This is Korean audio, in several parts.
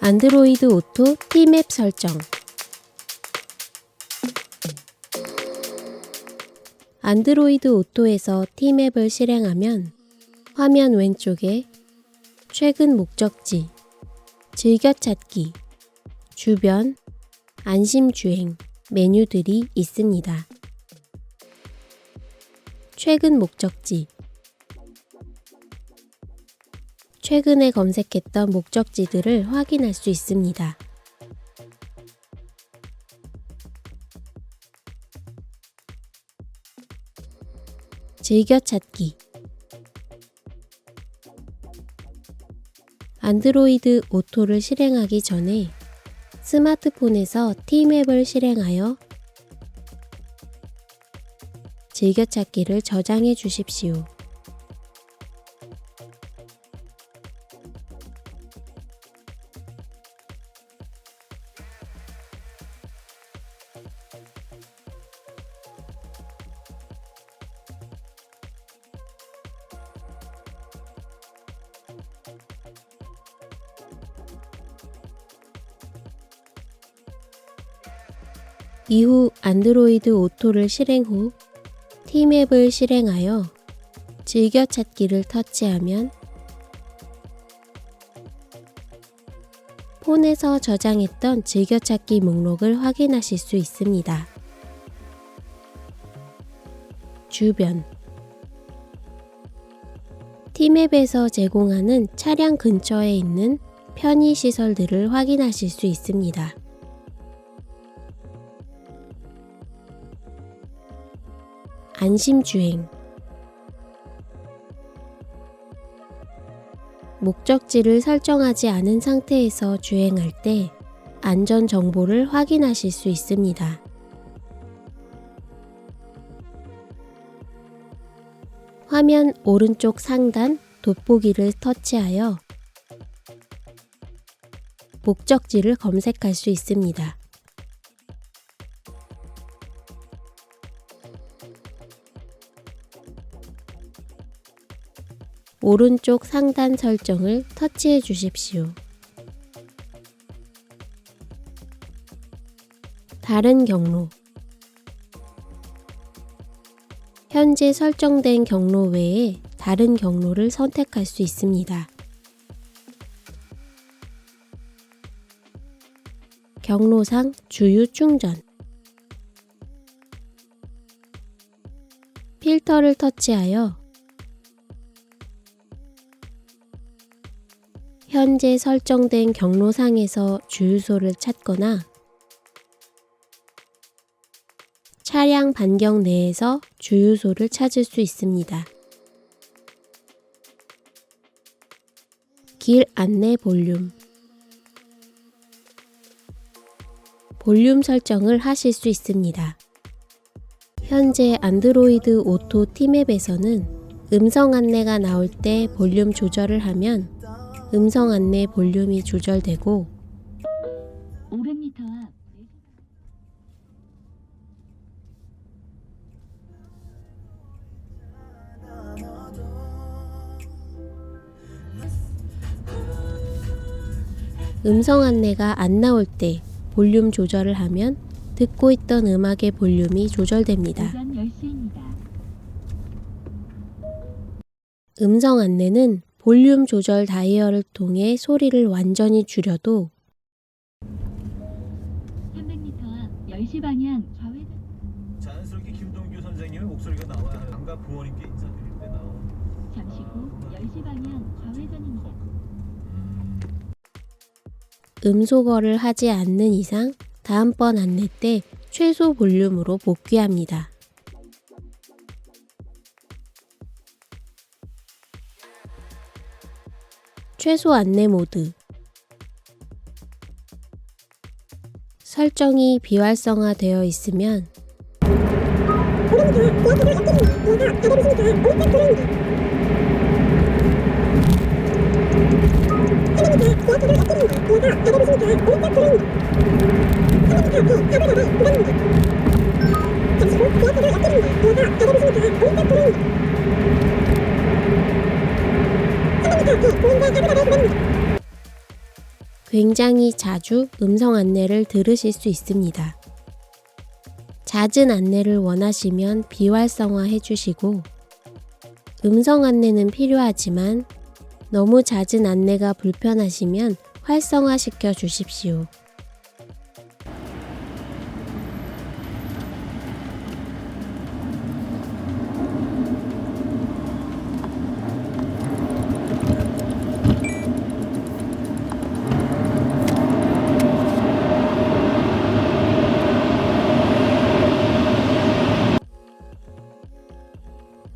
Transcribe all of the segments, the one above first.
안드로이드 오토 T맵 설정 안드로이드 오토에서 T맵을 실행하면 화면 왼쪽에 최근 목적지, 즐겨찾기, 주변, 안심주행 메뉴들이 있습니다. 최근 목적지 최근에 검색했던 목적지들을 확인할 수 있습니다. 즐겨찾기 안드로이드 오토를 실행하기 전에 스마트폰에서 T맵을 실행하여 즐겨찾기를 저장해 주십시오. 이후 안드로이드 오토를 실행 후 T맵을 실행하여 즐겨찾기를 터치하면 폰에서 저장했던 즐겨찾기 목록을 확인하실 수 있습니다. 주변 T맵에서 제공하는 차량 근처에 있는 편의시설들을 확인하실 수 있습니다. 안심주행 목적지를 설정하지 않은 상태에서 주행할 때 안전 정보를 확인하실 수 있습니다. 화면 오른쪽 상단 돋보기를 터치하여 목적지를 검색할 수 있습니다. 오른쪽 상단 설정을 터치해 주십시오. 다른 경로 현재 설정된 경로 외에 다른 경로를 선택할 수 있습니다. 경로상 주유 충전 필터를 터치하여 현재 설정된 경로상에서 주유소를 찾거나 차량 반경 내에서 주유소를 찾을 수 있습니다. 길 안내 볼륨 볼륨 설정을 하실 수 있습니다. 현재 안드로이드 오토 티맵에서는 음성 안내가 나올 때 볼륨 조절을 하면 음성 안내 볼륨이 조절되고 500m 앞 음성 안내가 안 나올 때 볼륨 조절을 하면 듣고 있던 음악의 볼륨이 조절됩니다. 오전 10시입니다. 음성 안내는 볼륨 조절 다이얼을 통해 소리를 완전히 줄여도 300m 앞 10시 방향 좌회전 자연스럽게 김동규 선생님의 목소리가 나와야. 아까 부모님께 인사드릴 때 나온. 잠시 후 10시 방향 좌회전입니다. 음소거를 하지 않는 이상 다음번 안내 때 최소 볼륨으로 복귀합니다. 최소 안내 모드. 설정이 비활성화 되어 있으면 굉장히 자주 음성 안내를 들으실 수 있습니다. 잦은 안내를 원하시면 비활성화 해주시고 음성 안내는 필요하지만 너무 잦은 안내가 불편하시면 활성화시켜 주십시오.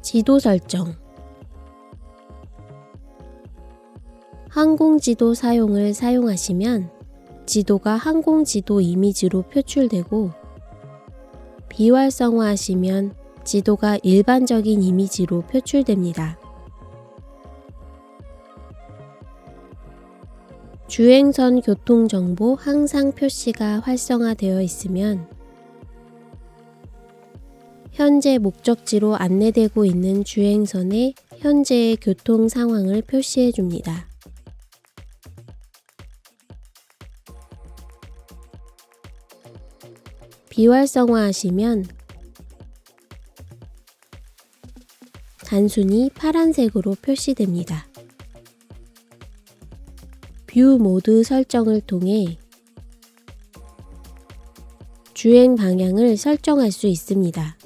지도 설정 항공지도 사용을 사용하시면 지도가 항공지도 이미지로 표출되고 비활성화하시면 지도가 일반적인 이미지로 표출됩니다. 주행선 교통정보 항상 표시가 활성화되어 있으면 현재 목적지로 안내되고 있는 주행선의 현재의 교통 상황을 표시해 줍니다. 비활성화하시면 단순히 파란색으로 표시됩니다. 뷰 모드 설정을 통해 주행 방향을 설정할 수 있습니다.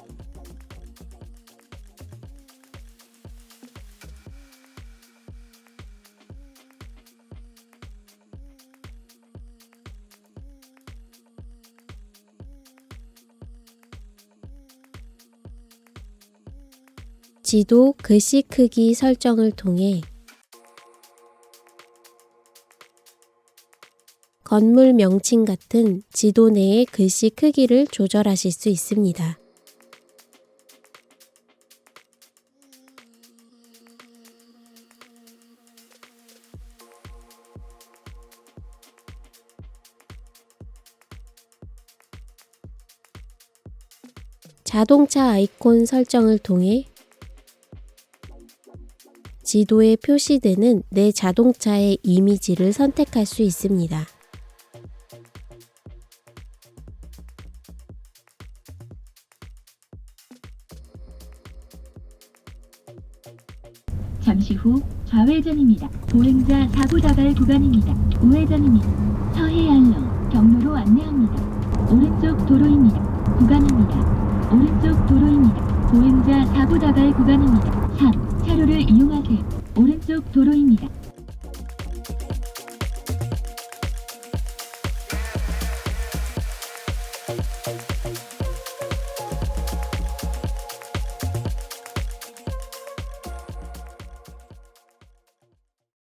지도 글씨 크기 설정을 통해 건물 명칭 같은 지도 내의 글씨 크기를 조절하실 수 있습니다. 자동차 아이콘 설정을 통해 지도에 표시되는 내 자동차의 이미지를 선택할 수 있습니다. 잠시 후 좌회전입니다. 보행자 사고 다발 구간입니다. 우회전입니다. 서해안로 경로로 안내합니다. 오른쪽 도로입니다. 구간입니다. 오른쪽 도로입니다. 보행자 사고 다발 구간입니다. 3. 차로를 이용하세요. 오른쪽 도로입니다.